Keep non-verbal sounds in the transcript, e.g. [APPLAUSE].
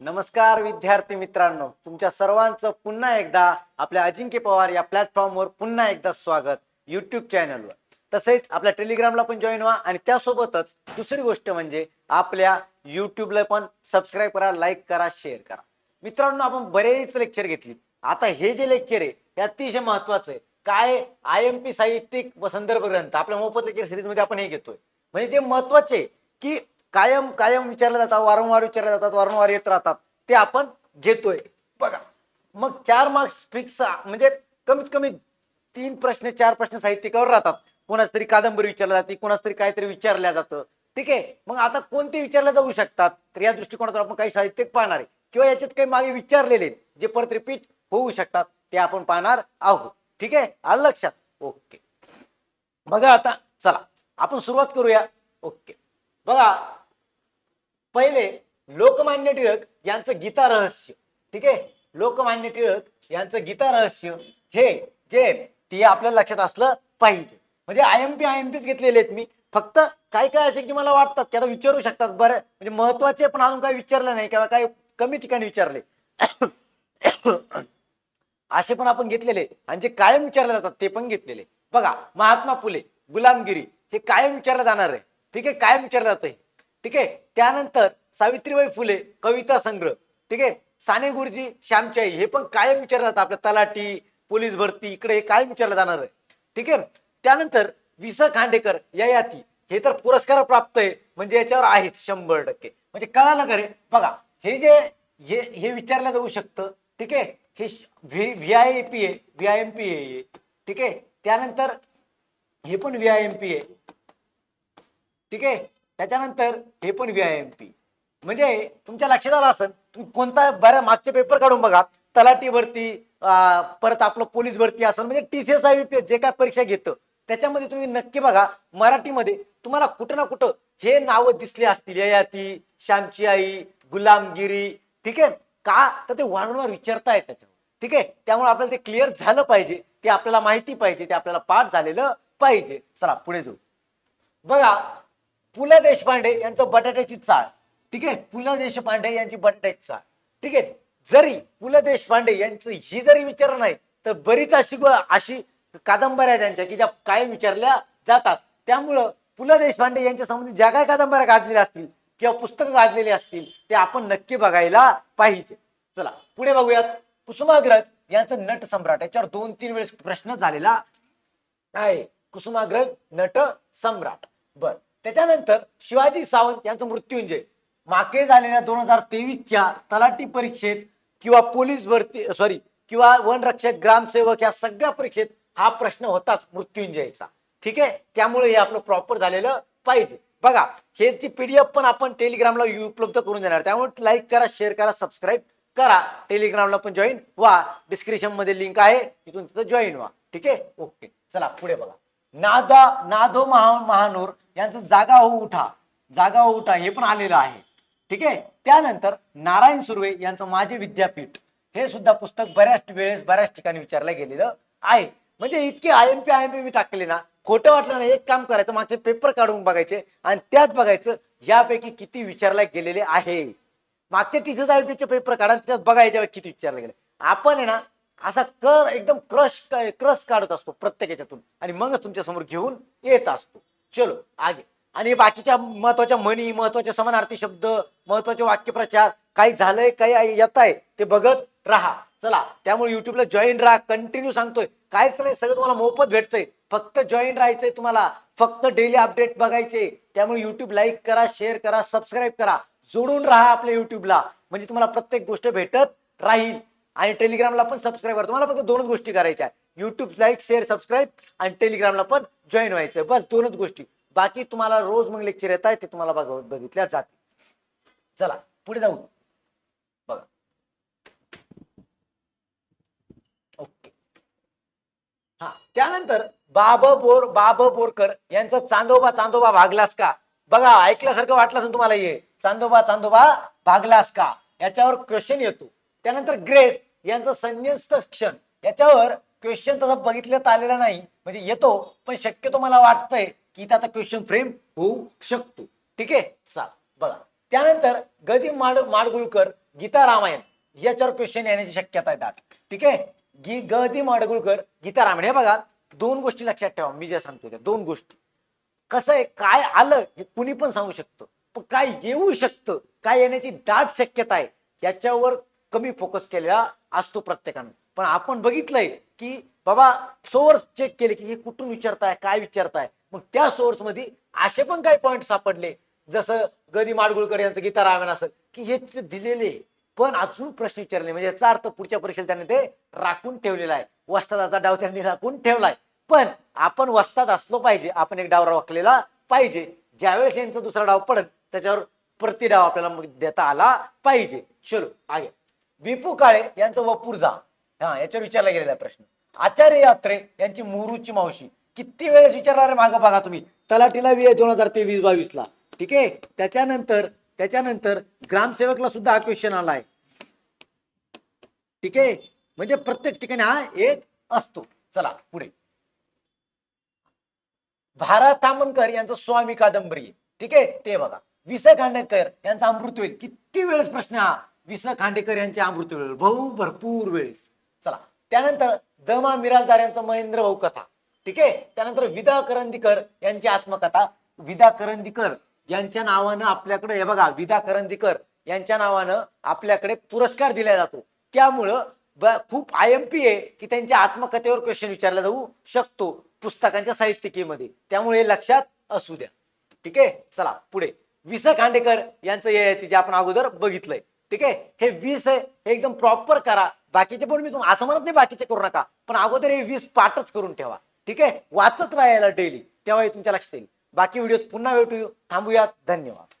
नमस्कार विद्यार्थी मित्रांनो. तुमच्या सर्वांचं पुन्हा एकदा आपल्या अजिंक्य पवार या प्लॅटफॉर्मवर पुन्हा एकदा स्वागत युट्यूब चॅनलवर तसेच आपल्या टेलिग्रामला पण जॉईन व्हा आणि त्यासोबतच दुसरी गोष्ट म्हणजे आपल्या युट्यूबला पण सबस्क्राईब करा लाईक करा शेअर करा. मित्रांनो आपण बरेच लेक्चर घेतली आता हे जे लेक्चर आहे हे अतिशय महत्वाचं आहे. काय आय एम पी साहित्यिक व संदर्भ ग्रंथ आपल्या मोफत लेक्चर सिरीजमध्ये आपण हे घेतोय. म्हणजे जे महत्त्वाचे की कायम कायम विचारले जातात वारंवार विचारले जातात वारंवार येत राहतात. ते आपण घेतोय. बघा. मग चार मार्क्स फिक्स म्हणजे कमीत कमी तीन प्रश्न चार प्रश्न साहित्यिकावर राहतात. कोणाच तरी कादंबरी विचारल्या जाते कोणाच तरी काहीतरी विचारल्या जातं. ठीक आहे? मग आता कोणते विचारल्या जाऊ शकतात? तर या दृष्टिकोनातून आपण काही साहित्यिक पाहणार आहे. किंवा याच्यात काही मागे विचारलेले आहेत, जे परत रिपीट होऊ शकतात ते आपण पाहणार आहोत. ठीक आहे? आलं लक्षात? ओके. बघा आता चला. आपण सुरुवात करूया. ओके. बघा पहिले लोकमान्य टिळक यांचं गीता रहस्य. ठीक आहे? लोकमान्य टिळक यांचं गीता रहस्य हे जे ते आपल्याला लक्षात असलं पाहिजे. म्हणजे I M P I M peach घेतलेले आहेत मी. फक्त काय काय असे की मला वाटतात की आता विचारू शकतात बरं. म्हणजे महत्त्वाचे पण अजून काही विचारलं नाही किंवा काही कमी ठिकाणी विचारले. [COUGHS] असे पण आपण घेतलेले. आणि जे कायम विचारले जातात ते पण घेतलेले. बघा महात्मा फुले गुलामगिरी हे कायम विचारलं जाणार आहे. ठीक आहे? कायम विचारलं जातं ठीक आहे? त्यानंतर सावित्रीबाई फुले कविता संग्रह ठीक आहे? साने गुरुजी श्यामचाई हे पण कायम विचारलं जातं आपल्या तलाठी पोलीस भरती इकडे हे कायम विचारलं जाणार आहे. ठीक आहे? त्यानंतर विस खांडेकर ययाती हे तर पुरस्कार प्राप्त आहे. म्हणजे याच्यावर आहेच शंभर टक्के. म्हणजे कळालं का रे? बघा हे जे हे हे विचारलं जाऊ शकतं ठीक आहे? हे V I P A V I M P A ठीक आहे? त्यानंतर हे पण V I M P A ठीक आहे? त्याच्यानंतर हे पण व्ही आय एम पी म्हणजे तुमच्या लक्षात आलं असेल तुम्ही कोणता बऱ्या मागचे पेपर काढून बघा. तलाठी भरती परत आपलं पोलीस भरती असेल म्हणजे टी सी एस आय जे काय परीक्षा घेतं त्याच्यामध्ये तुम्ही नक्की बघा मराठीमध्ये तुम्हाला कुठं ना कुठं हे नावं दिसले असतील. ययाती श्यामची आई गुलामगिरी ठीक आहे? का? तर ते वारंवार विचारताय त्याच्यावर. ठीक आहे? त्यामुळे आपल्याला ते क्लिअर झालं पाहिजे. ते आपल्याला माहिती पाहिजे. ते आपल्याला पाठ झालेलं पाहिजे. चला पुढे जाऊ. बघा पु ल देशपांडे यांचं बटाट्याची चाळ. ठीक आहे? पु ल देशपांडे यांची बटाट्याची चाळ. ठीक आहे? जरी पु ल देशपांडे यांचं ही जरी विचार नाही तर बरीच अशी गो- अशी कादंबऱ्या त्यांच्या की ज्या काय विचारल्या जातात. त्यामुळं पु ल देशपांडे यांच्या संबंधित ज्या काय कादंबऱ्या गाजलेल्या असतील किंवा पुस्तकं गाजलेली असतील ते आपण नक्की बघायला पाहिजे. चला पुढे बघूयात. कुसुमाग्रज यांचं नट सम्राट. याच्यावर दोन तीन वेळेस प्रश्न झालेला आहे. कुसुमाग्रज नट सम्राट. बर. त्याच्यानंतर शिवाजी सावंत यांचं मृत्युंजय. मागे झालेल्या दोन हजार तेवीसच्या तलाठी परीक्षेत किंवा पोलीस भरती सॉरी किंवा वनरक्षक ग्रामसेवक या सगळ्या परीक्षेत हा प्रश्न होताच मृत्युंजयचा. ठीक आहे? त्यामुळे हे आपलं प्रॉपर झालेलं पाहिजे. बघा हे ची पीडीएफ पण आपण टेलिग्रामला उपलब्ध करून देणार. त्यामुळे लाईक करा शेअर करा सबस्क्राईब करा. टेलिग्रामला पण जॉईन व्हा. डिस्क्रिप्शनमध्ये लिंक आहे. तिथून तिथं जॉईन व्हा. ठीक आहे? ओके चला पुढे बघा. नादा नादो महा महानूर यांचं जागा हो उठा. जागा हो उठा हे पण आलेलं आहे. ठीक आहे? त्यानंतर नारायण सुर्वे यांचं माझे विद्यापीठ हे सुद्धा पुस्तक बऱ्याच वेळेस बऱ्याच ठिकाणी विचारलं गेलेलं आहे. म्हणजे इतके I M P I M P मी टाकले ना खोटं वाटलं ना एक काम करायचं माझे पेपर काढून बघायचे आणि त्यात बघायचं यापैकी किती विचारले गेलेले आहे. मागचे टीचर्स आय पीचे पेपर काढा त्यात बघायच्या किती विचारले गेले. आपण आहे ना असा कर एकदम क्रश क्रश काढत असतो प्रत्येक याच्यातून आणि मगच तुमच्यासमोर घेऊन येत असतो. चलो आगे. आणि बाकीच्या महत्त्वाच्या म्हणी महत्त्वाचे समानार्थी शब्द महत्त्वाचे वाक्यप्रचार काही झालंय काही येत आहे ते बघत राहा. चला त्यामुळे युट्यूबला जॉईन राहा. कंटिन्यू सांगतोय. कायच नाही सगळं तुम्हाला मोफत भेटतंय. फक्त जॉईन राहायचंय तुम्हाला. फक्त डेली अपडेट बघायचे. त्यामुळे युट्यूब लाईक करा शेअर करा सबस्क्राईब करा. जोडून राहा आपल्या युट्यूबला म्हणजे तुम्हाला प्रत्येक गोष्ट भेटत राहील. आणि टेलिग्रामला पण सबस्क्राईब करा. तुम्हाला फक्त दोनच गोष्टी करायच्या युट्यूब लाईक शेअर सबस्क्राईब आणि टेलिग्रामला पण जॉईन व्हायचं बस दोनच गोष्टी. बाकी तुम्हाला रोज मग लेक्चर येत आहे ते तुम्हाला बघ बघितल्या जाते चला पुढे जाऊ. बघा. ओके हा त्यानंतर बाब बोर बाब बोरकर यांचा चांदोबा चांदोबा भागलास का? बघा ऐकल्यासारखं वाटलं तुम्हाला हे. चांदोबा चांदोबा भागलास का? याच्यावर क्वेश्चन येतो. त्यानंतर ग्रेस यांचं संन्यस्त क्षण. याच्यावर क्वेश्चन तसं बघितल्यात आलेला नाही. म्हणजे येतो पण शक्यतो मला वाटतंय की इथं आता क्वेश्चन फ्रेम होऊ शकतो. ठीक आहे? चा बघा. त्यानंतर गदी माड माडगुळकर गीता रामायण याच्यावर क्वेश्चन येण्याची शक्यता आहे दाट. ठीक आहे? गी ग दी माडगुळकर गीता रामायण. हे बघा दोन गोष्टी लक्षात ठेवा. मी जे सांगतो त्या दोन गोष्टी. कसं आहे काय आलं हे कुणी पण सांगू शकतं. पण काय येऊ शकतं काय येण्याची दाट शक्यता आहे याच्यावर कमी फोकस केलेला असतो प्रत्येकानं. पण आपण बघितलंय की बाबा सोर्स चेक केले की हे कुठून विचारताय काय विचारताय? मग त्या सोर्समध्ये असे पण काही पॉइंट सापडले. जसं गदी माडगुळकर यांचं गीता रामायण असं की हे दिलेले. पण अजून प्रश्न विचारले. म्हणजे याचा अर्थ पुढच्या परीक्षेला त्यांनी ते राखून ठेवलेला आहे. वस्तादाचा डाव त्यांनी राखून ठेवलाय पण आपण वस्ताद असलो पाहिजे. आपण एक डाव राखलेला पाहिजे. ज्यावेळेस यांचा दुसरा डाव पडत त्याच्यावर प्रति डाव आपल्याला मग देता आला पाहिजे. चलो आगे. विपू काळे यांचं वपूरजा हा याच्यावर विचारला गेलेला प्रश्न. आचार्य यात्रे यांची मुरुची मावशी. किती वेळेस विचारणार आहे मागं बघा तुम्ही. तलाटीला वी दोन हजार तेवीस बावीस ला ठीक आहे? त्याच्यानंतर त्याच्यानंतर ग्रामसेवकला सुद्धा हा क्वेश्चन आलाय. ठीक आहे? म्हणजे प्रत्येक ठिकाणी हा येत असतो. चला पुढे. भारत तामणकर यांचं स्वामी कादंबरी. ठीक आहे? ते बघा. विस खांडेकर यांचा अमृतवेल किती वेळेस प्रश्न हा? विस खांडेकर यांचे अमृतवेल भाऊ भरपूर वेळेस. चला. त्यानंतर दमा मिराजदार यांचा महेंद्र भाऊ कथा. ठीक आहे? त्यानंतर विदा करंदीकर यांची आत्मकथा. विदा करंदीकर यांच्या नावानं आपल्याकडे हे बघा विदा करंदीकर यांच्या नावानं आपल्याकडे पुरस्कार दिला जातो. त्यामुळं खूप आय एम पी आहे की त्यांच्या आत्मकथेवर क्वेश्चन विचारला जाऊ शकतो पुस्तकांच्या साहित्यिकेमध्ये. त्यामुळे हे लक्षात असू द्या. ठीक आहे? चला पुढे. विस खांडेकर यांचं हे आहे जे आपण अगोदर बघितलंय. ठीक आहे? हे वीस आहे हे एकदम प्रॉपर करा. बाकीचे पण मी तुम्हाला असं म्हणत नाही बाकीचे करू नका. पण अगोदर हे वीस पाठच करून ठेवा. ठीक आहे? वाचत राहायला डेली तेव्हा हे तुमच्या लक्षात येईल. बाकी व्हिडिओत पुन्हा भेटू. थांबूयात. धन्यवाद.